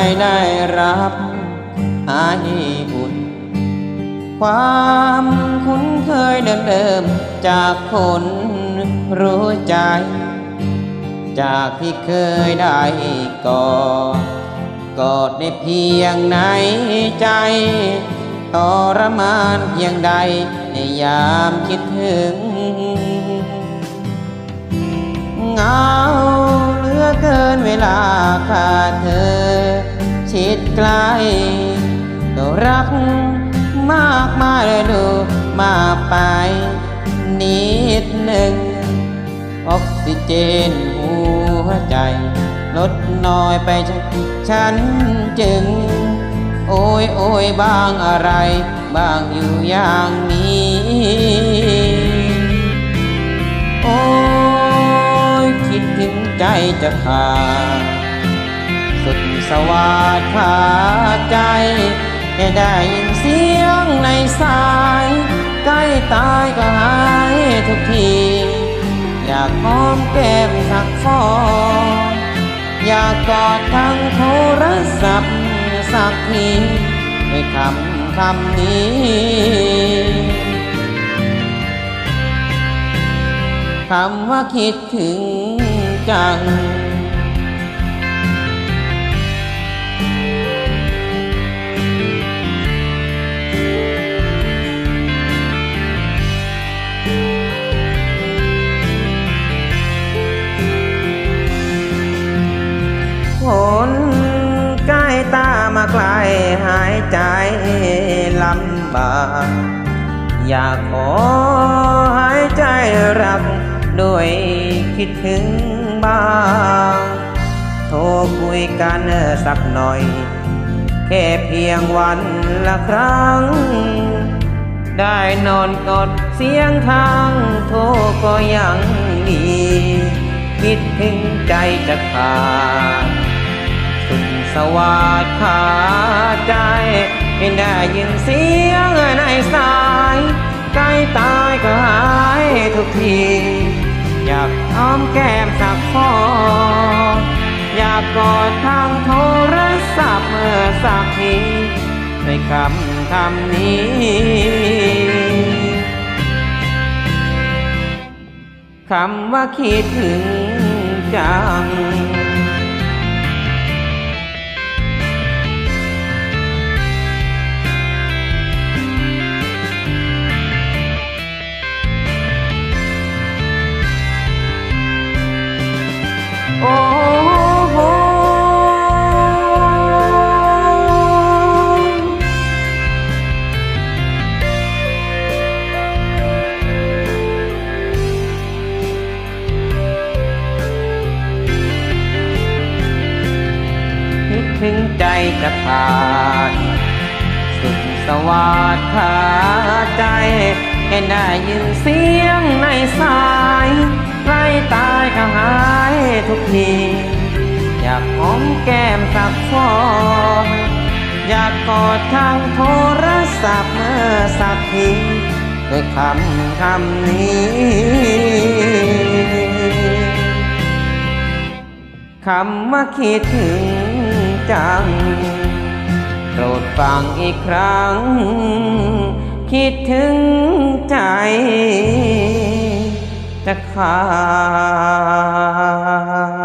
ไม่ได้รับหายบุญความคุ้นเคยเดิมๆจากคนรู้ใจ จากที่เคยได้กอดกอดได้เพียงในใจทรมานเพียงใดในยามคิดถึงเงาเหลือเกินเวลาขาดเธอ ชิดใกล้ก็รักมากมายลยดูมาไป นิดหนึ่ง ออกซิเจนหัวใจ ลดน้อยไปฉันฉันจึง โอ้ยโอ้ยบางอะไร บางอยู่อย่างนี้ โอ้ยคิดถึงใจจะขาด สุดสวาดขาดใจแค่ได้ยินเสียงในสาย ใกล้ตายก็หายทุกที อยากหอมแก้มสักฟองอยากกอดทั้งโทรศัพท์สักทีด้วยคำคำนี้คำว่าคิดถึงจังามาไกลหายใจลำบากอยากขอหายใจรักด้วยคิดถึงบ้าง โทรคุยกันสักหน่อย แค่เพียงวันละครั้ง ได้นอนกอดเสียงทางโทรก็ยังดี คิดถึงใจจะขาด สุดสวาดขาใจไม่ได้ยินเสียงในสายใกล้ตายก็หายทุกที อยากอ้อมแก้มสักฟออยากกอดทางโทรศัพท์เมื่อสักทีด้วยคำคำนี้คำว่าคิดถึงจัง ถึงใจจะขาด สุดสวาดขาใจแค่ได้ยินเสียงในสายใกล้ตายก็หายทุกทีอยากหอมแก้มสักฟองอยากกอดทางโทรศัพท์เมื่อสักทีด้วยคำคำนี้คำว่าคิดถึง จัง โปรดฟังอีกครั้ง คิดถึงใจ จะขาด